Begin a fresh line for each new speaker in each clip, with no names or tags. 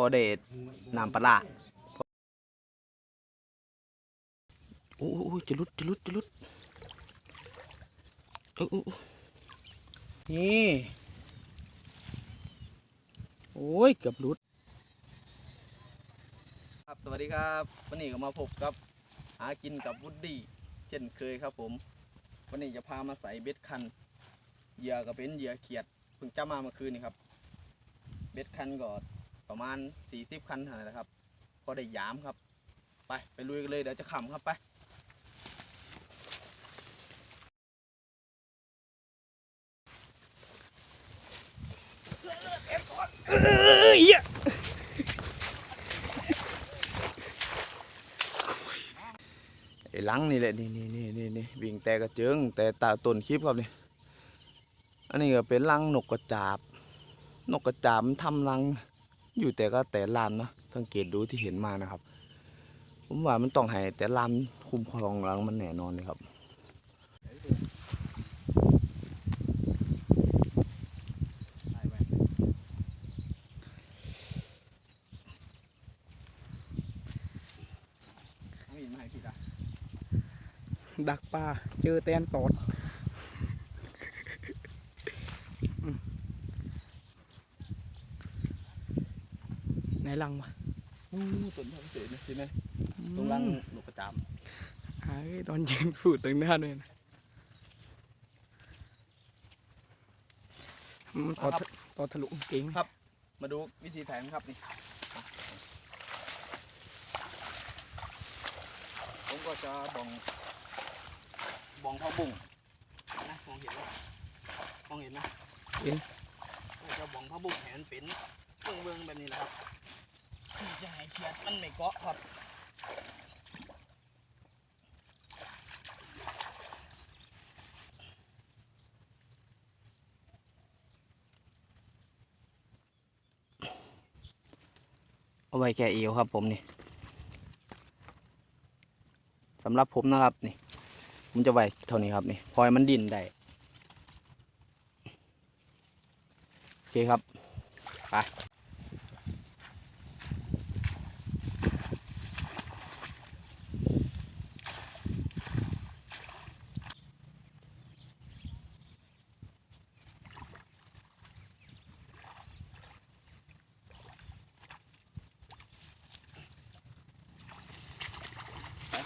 อได้น้ำปลาร้าโอ้โหจะลุดจะลุดจะลุดโอ้นี่ โอ้ยเกือบลุด ครับสวัสดีครับ วันนี้ก็มาพบกับหากินกับวุดดี้เช่นเคยครับผม วันนี้จะพามาใส่เบ็ดคัน เหยื่อก็เป็นเหยื่อเขียดเพิ่งจับมาเมื่อคืนนี่ครับ เบ็ดคันก็ ประมาณ 40 คันเท่านั้นแหละครับ พอได้ยามครับ ไป ไปลุยกันเลย เดี๋ยวจะขำครับไปไอ้หลังนี่แหละนี่นี่นี่นี่นี่วิ่งแต่กระเจิง แต่ตาต้นคลิปครับนี่อันนี้ก็เป็นรังนกกระจาบ นกกระจาบมันทำรัง อยู่แต่ก็แต่ลามนะสังเกตดูที่เห็นมานะครับ ผมว่ามันต้องให้แต่ลามคุ้มครองรังมันแน่นอนเลยครับมีดมาให้พี่ละ
ดักปลาเจอแตนตอดอืมใน รังวะ
อู้ต้นทำเสร็จนะสิไหมตรงรังนกกระจาบ
ไอ้ตอนยืนพูดตรงหน้าด้วยนะมันต่อทะต่อทะลุเก่ง
ครับ มาดูวิธีแผนครับนี่ผมก็จะบองบองข้าวบุ้งนะมองเห็นไหมมองเห็นไหม
เห็น
ผมจะบองข้าวบุ้งแหนเป็นเบื้องเบื้องๆแบบนี้แหละครับ ที่จะให้เขียดมันไม่เกาะครับเอาไว้แก่เอวครับผมนี่สำหรับผมนะครับนี่ผมจะไว้เท่านี้ครับนี่พอให้มันดินได้โอเคครับไป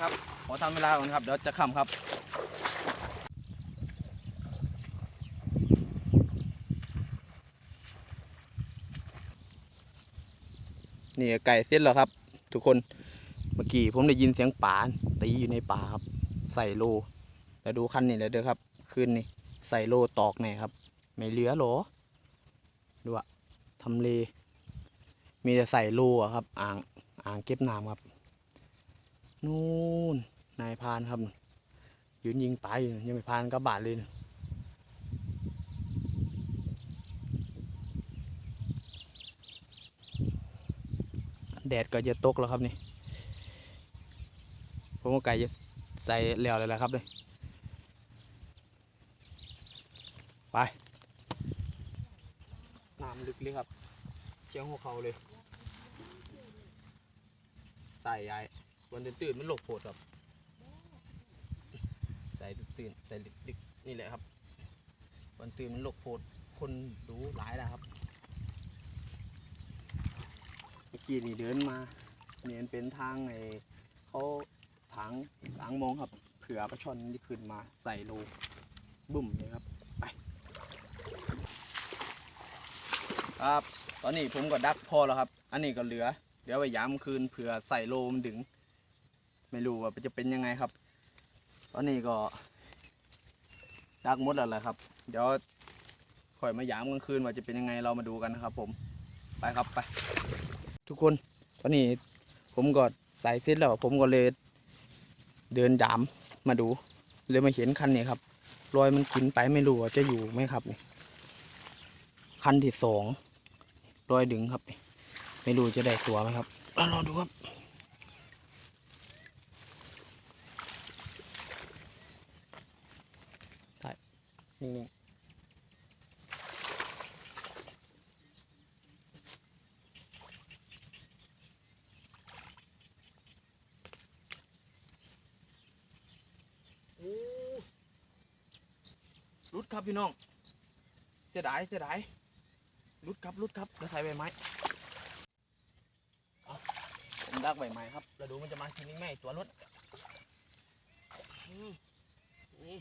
นะครับขอทำเวลาก่อนครับเดี๋ยวจะคำครับนี่ไก่เสร็จแล้วครับ ทุกคนเมื่อกี้ผมได้ยินเสียงป่าตีอยู่ในป่าครับ ใส่โลแล้วดูคันนี้เลยเด้อครับคืนนี้ใส่โลตอกแน่ครับ ไม่เหลือหรอดูอะทำเล มีแต่ใส่โลอะครับ อ่างอ่างเก็บน้ำครับ นู่นนายพานครับ ยืนยิงปลาอยู่ยังไม่พานกระบาดเลยนะแดดก็จะตกแล้วครับนี่ ผมก็ไก่จะใส่แล้วเลยแหละครับเลยไป น้ำลึกเลยครับเชียงหัวเขาเลย ใส่ยาย วันตื่นๆมันหลบโผดครับ ใส่ตื่นใส่ดึกๆนี่แหละครับวันตื่นมันหลบโผดคนดูหลายแล้วครับเมื่อกี้นี่เดินมาเนี่ยนเป็นทางไอ้เขาถางถางมองครับเผื่อปลาช่อนที่ขึ้นมาใส่โลบุ่มเลยครับไปครับ ตอนนี้ผมก็ดักพอแล้วครับ อันนี้ก็เหลือ เดี๋ยวไว้ยามคืนเผื่อใส่โลมันดึง ไม่รู้ว่าจะเป็นยังไงครับ ตอนนี้ก็ดักมดแล้วแหละครับ เดี๋ยวค่อยมายามกลางคืนว่าจะเป็นยังไงเรามาดูกันนะครับ ผม ไปครับไป ทุกคน ตอนนี้ผมก็ใส่เสร็จแล้วผมก็เลย เดินยามมาดู เลยมาเห็นคันนี้ครับรอยมันกินไปไม่รู้ว่าจะอยู่ไหมครับนี่คันที่สองรอยดึงครับ ไม่รู้จะได้ตัวไหมครับรอดูครับ นิ่งๆรุดครับพี่น้อง เสียดายเสียดายรุดครับรุดครับแล้วใส่ใบไม้เอาผมดักใบไม้ครับแล้วดูมันจะมาที่นี่ไหมตัวรุดอืนี่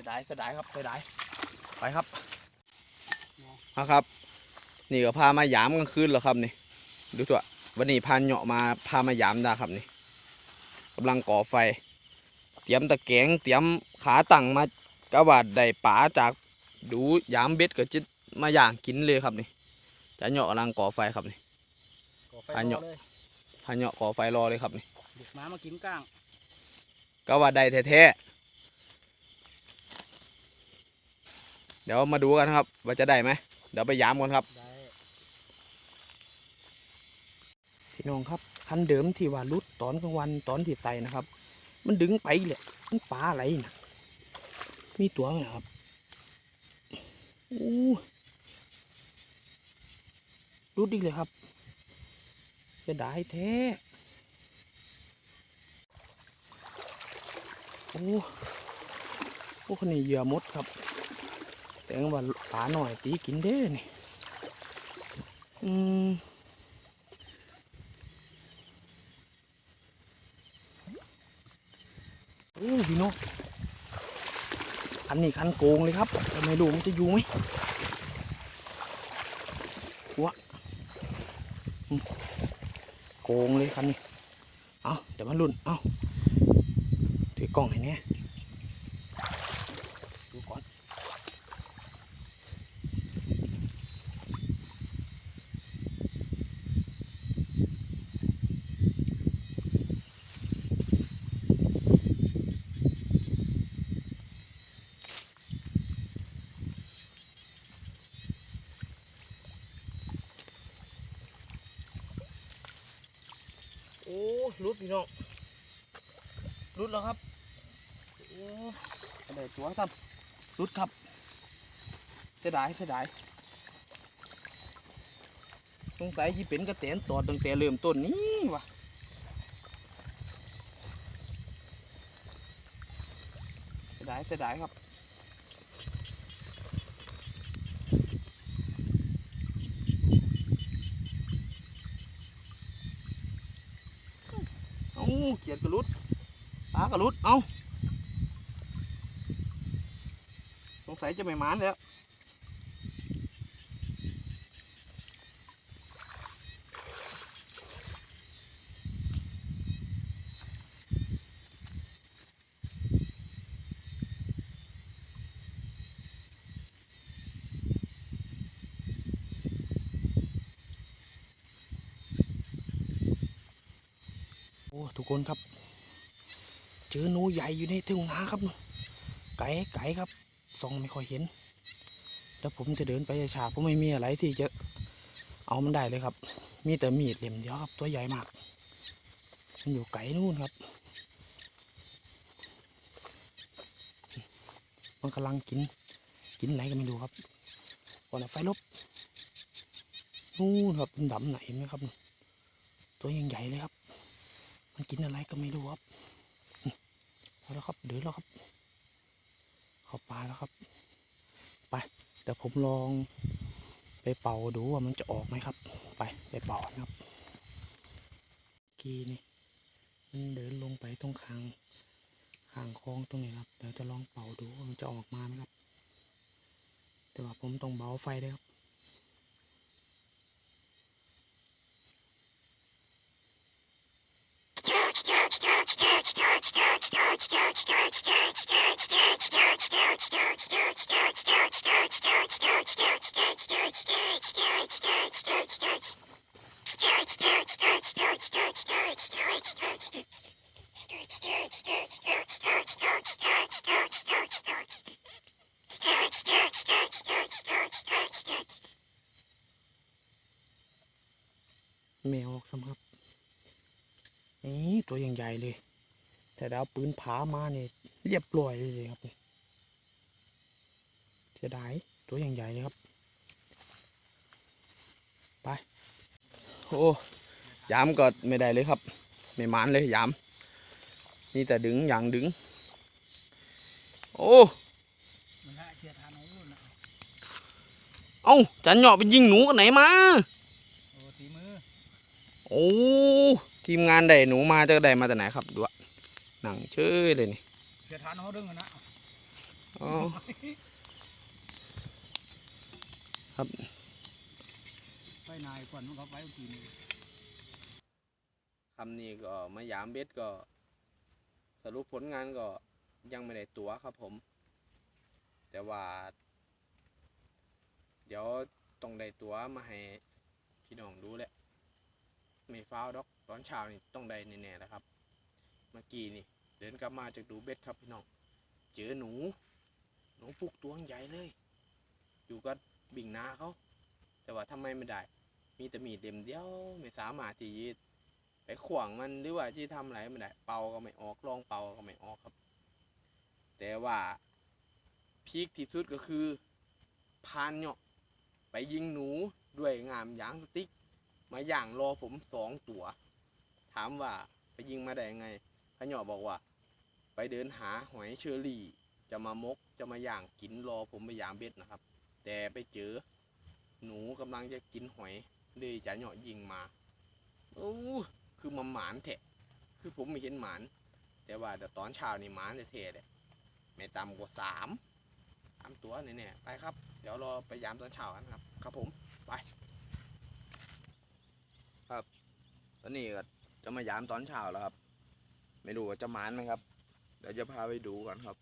สียดายเสียดายครับเสียดายไปครับเอาครับ นี่ก็พามายามกลางคืนแล้วครับนี่ดูตัววันนี้พาเหาะมาพามายามได้ครับนี่กำลังก่อไฟ เตรียมตะแกรงเตรียมขาตั้งมากระบาดได้ป่าจากดูยามเบ็ดก็จะมาย่างกินเลยครับนี่จะเหาะกำลังก่อไฟครับนี่
ก่อไฟ
อัน
ร
เห
อ
ยาะ
เลย
พาเหาะก่อไฟรอเลยครับนี่
บุกม้ามากินก้าง
ก็ว่าได้แท้ๆ เดี๋ยวมาดูกันครับ ว่าจะได้ไหมเดี๋ยวไปยามกันครับพี่น้องครับคันเดิมที่ว่ารุดตอนกลางวันตอนที่ใส่นะครับ มันดึงไปเลยมันปลาอะไรนะมีตัวไหมครับอู้รุดอีกเลยครับ จะได้แท้โอ้โอ้คนนี้เหยื่อมดครับ แต่ว่าปลาหน่อยตีกินเด้นี่อืมโอ้พี่น้องคันนี้คันโกงเลยครับแต่ไม่รู้มันจะอยู่ไหมวะโกงเลยคันนี้ เอาเดี๋ยวมาลุ้น เอาถือกล้องให้แน่ดูก่อน โอ้รุด พี่น้องรุดแล้วครับโอ้ได้ตัวซ้ำรุดครับเสียดายเสียดายสงสัยยี่เป็นกระแตนตอดตั้งแต่เริ่มต้นนี้วะเสียดายเสียดายครับ เอาเขียดกระลุดปลากระลุด เอาสงสัยจะไม่หมานแล้ว ทุกคนครับ เจอหนูใหญ่อยู่ในทุ่งนาครับไก่ไก่ครับส่องไม่ค่อยเห็น แล้วผมจะเดินไปช้าๆผมไม่มีอะไรที่จะเอามันได้เลยครับ มีแต่มีดเหลี่ยมเดียวครับ ตัวใหญ่มาก มันอยู่ไกลนู่นครับ มันกำลังกิน กินอะไรก็ไม่รู้ครับก่อนเอาไฟลบนู่นครับดำๆไหนเห็นไหมครับ ตัวยังใหญ่เลยครับ มันกินอะไรก็ไม่รู้ครับเอาแล้วครับเดินแล้วครับเข้าป่าแล้วครับไปเดี๋ยวผมลองไปเป่าดูว่ามันจะออกไหมครับ ไปไปเป่านะครับกีนี่มันเดินลงไปตรงคางห่างคลองตรงนี้ครับเดี๋ยวจะลองเป่าดูว่ามันจะออกมาไหมครับ แต่ว่าผมต้องเบาไฟด้วยครับ แมวออกสำครับ นี่ตัวยังใหญ่เลย แต่ดาวปืนผามาเนี่ยเรียบร้อยเลยครับเสียดายตัวยังใหญ่เลยครับ ไป โอ้ยามก็ไม่ได้เลยครับ ไม่มานเลยยามมีแต่ดึงอย่างดึง โอ้
เชียร์ทานเอารุ่นนะ
เอ้าจันเหยาะไปยิงหนูกันไหนมา
โอ้
ทีมงานได้หนูมาจะได้มาแต่ไหนครับดูอะหนังเชยเลยนี่
เชียร์ทานเอาดึงอะนะ
อ๋อ
ไปนายก่อนมันก็ไปกิน
คำนี้ก็มายามเบ็ดก็ สรุปผลงานก็ยังไม่ได้ตัวครับผม แต่ว่า เดี๋ยวต้องได้ตัวมาให้พี่น้องดูแหละ ไม่ฟ้าวดอกตอนเช้านี่ต้องได้แน่ๆแล้วครับ เมื่อกี้นี่ เดินกลับมาจากดูเบ็ดครับพี่น้อง เจอหนู หนูปลุกตัวใหญ่เลย อยู่กับบิ่งนาเขา แต่ว่าทำไมไม่ได้ มีแต่มีดเด็มเดียวไม่สามารถที่จะไปขวางมันหรือว่าที่ทำอะไรไม่ได้ เป่าก็ไม่ออกลองเป่าก็ไม่ออกครับ แต่ว่าพีคที่สุดก็คือพานเนาะไปยิงหนูด้วยงามยางสติ๊ก มาย่างรอผมสองตัว ถามว่าไปยิงมาได้ยังไงพะหยาะบอกว่า ไปเดินหาหอยเชอรี่ จะมามกจะมาย่างกินรอผมไปยามเบ็ดนะครับ แต่ไปเจอ หนูกำลังจะกินหอยเลยจะเหยาะยิงมาโอ้คือมาหมานแทะคือผมไม่เห็นหมาน แต่ว่าเดี๋ยวตอนเช้านี่หมานเท่ๆเลยไม่ต่ำกว่าสามสามตัวแน่ๆไปครับ เดี๋ยวรอไปยามตอนเช้ากันครับ ครับผม ไป ครับ ตอนนี้ก็จะมายามตอนเช้าแล้วครับ ไม่รู้ว่าจะหมานไหมครับ เดี๋ยวจะพาไปดูก่อนครับ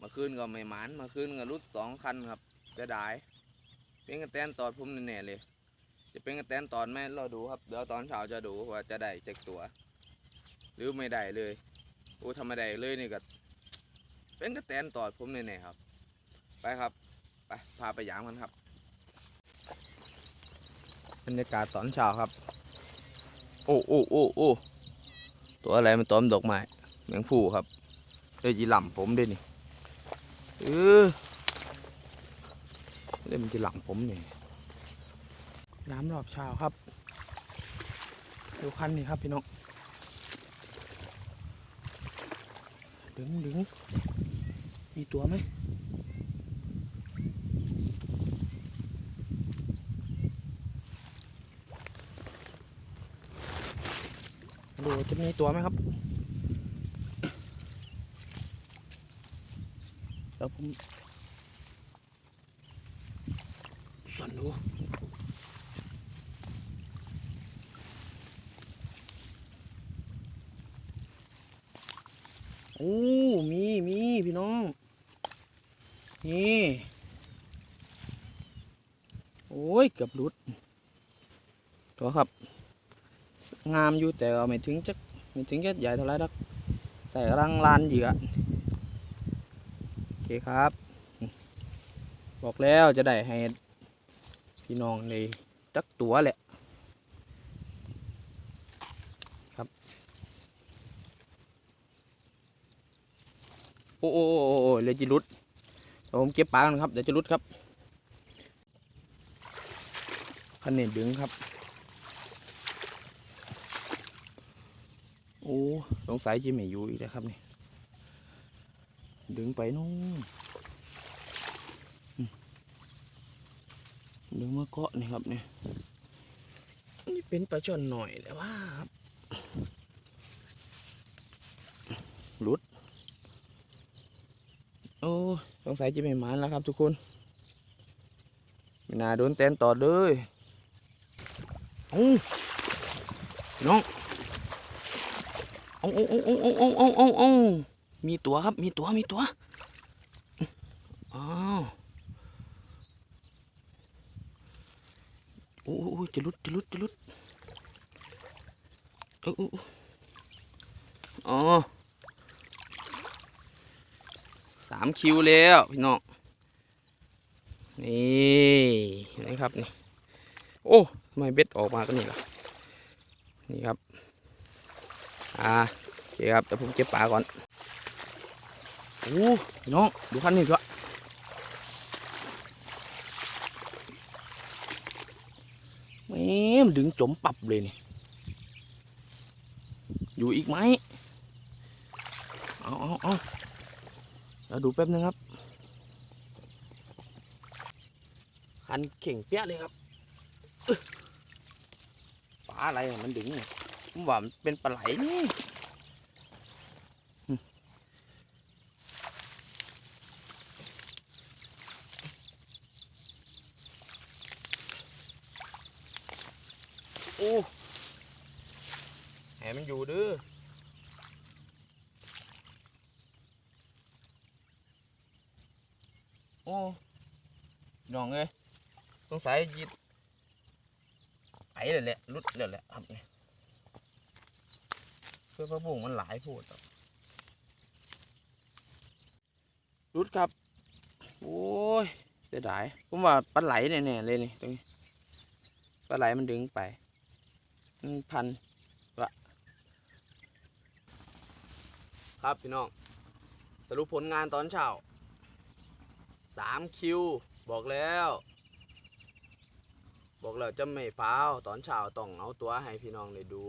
มาคืนก็ไม่หมานมาคืนก็รุดสองคันครับจะได้เป็นกระแตนตอดผมแน่ๆเลย จะเป็นกระแตนตอดไหมเราดูครับ เดี๋ยวตอนเช้าจะดูว่าจะได้จากตัว หรือไม่ได้เลยโอ้ทำไม่ได้เลยนี่ก็เป็นกระแตนตอดผมแน่ๆครับ ไปครับ ไปพาไปยามกันครับ บรรยากาศตอนเช้าครับ โอ้โอ้โอ้โอ้ตัวอะไรมันตอมดอกไม้แมงผู้ครับเลยจีหล่ำผมด้วยนี่เออเล่นมันจะหลังผมนี่น้ำรอบเช้าครับดูคันนี่ครับพี่น้องดึงดึงมีตัวไหม ดูจะมีตัวไหมครับเดี๋ยวผมส่วนดูโอ้มีมีพี่น้อง นี่ โอ้ย เกือบหลุด ตัวครับ งามอยู่แต่ไม่ถึงจะไม่ถึงจะใหญ่เท่าไรดักแต่กำลังลานเหยื่อโอเคครับ บอกแล้วจะได้ให้พี่น้องในจักตัวแหละครับโอ้โอ้โอ้โอเลยจะรุดผมเก็บปลากันครับเดี๋ยวจะรุดครับคันนี้ดึงครับ อ้ สงสัยจะไม่อยู่อีกแล้วครับนี่ดึงไปนู่นดึงมาเกาะนี่ครับเนี่ยนี่เป็นปลาช่อนหน่อยแต่ว่าครับหลุด โอ้สงสัยจะไม่หมานแล้วครับทุกคนไม่น่าโดนแตนต่อเลยเอ้น้อง เอาเอาเอาเอาเอาเอาเอาเอามีตัวครับ มีตัว มีตัวอ้าวโอ้โอ้จะลุดจะลุดจะลุดโอ้โอ้โอ้อ๋อสามคิวแล้วพี่น้อง นี่นะครับนี่ โอ้ทำไมเบ็ดออกมาก็นี่ล่ะ นี่ครับ อ่าโอเคครับแต่ผมเก็บปลาก่อนโอ้พี่น้องดูคันนี้ด้วยแหม่มดึงจมปับเลยนี่อยู่อีกไหมเอาเอาเอาแล้วดูแป๊บนึงครับคันเข่งเปี้ยเลยครับปลาอะไรมันดึงเนี่ย ผมว่ามันเป็นปลาไหลนี่อืมโอ้แหมันอยู่เด้อโอ้น้องเอ้ยสงสัยยิดไปเลยแหละรุดเลยแหละครับเนี่ยเพื่อพระบุงมันหลายพูดรุดครับ โอ้ยเสียดายผมว่าปลาไหลแน่ๆเลยนี่ตรงนี้ปลาไหลมันดึงไปพันวะครับพี่น้องสรุปผลงานตอนเช้าสามคิว บอกแล้ว บอกแล้วจะไม่ฟ้าวตอนเช้าต้องเอาตัวให้พี่น้องได้ดู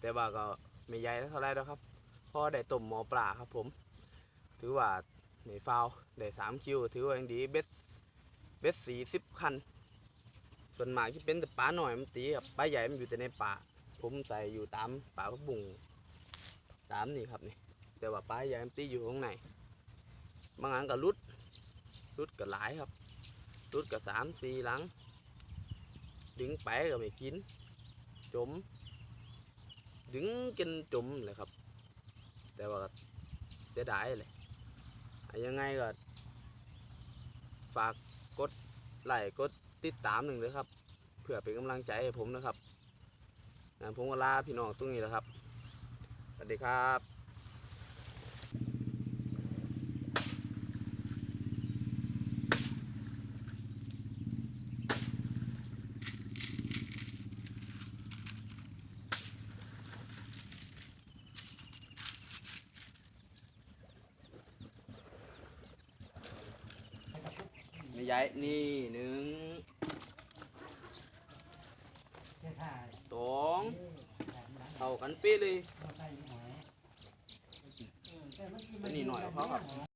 แต่ว่าก็ ไม่ใหญ่เท่าไรแล้วครับพอได้ต้มหมอปลาครับผม ถือว่าไม่ฟ้าวได้สามคิว ถือว่ายังดีเบ็ดเบ็ดสี่สิบคัน ส่วนมากที่เป็นแต่ปลาหน่อยมันตีครับปลาใหญ่มันอยู่แต่ในป่า ผมใส่อยู่ตามป่าพะบุงตามนี่ครับนี่แต่ว่าปลาใหญ่มันตีอยู่ข้างในบางครั้งก็รุดรุดก็หลายครับรุดก็สามสี่หลัง ดึงไปก็ไม่กินจม ดึงกินจมเลยครับ แต่ว่าก็เสียดายเลยยังไงก็ ฝากกดไลค์กดติดตามหนึ่งเลยครับ เพื่อเป็นกำลังใจให้ผมนะครับงั้นผมก็ลาพี่น้องตรงนี้แล้วครับ สวัสดีครับ ย้ายนี่หนึ่งสองเท่ากันเป๊ะเลยอันนี้หน่อยเขาครับ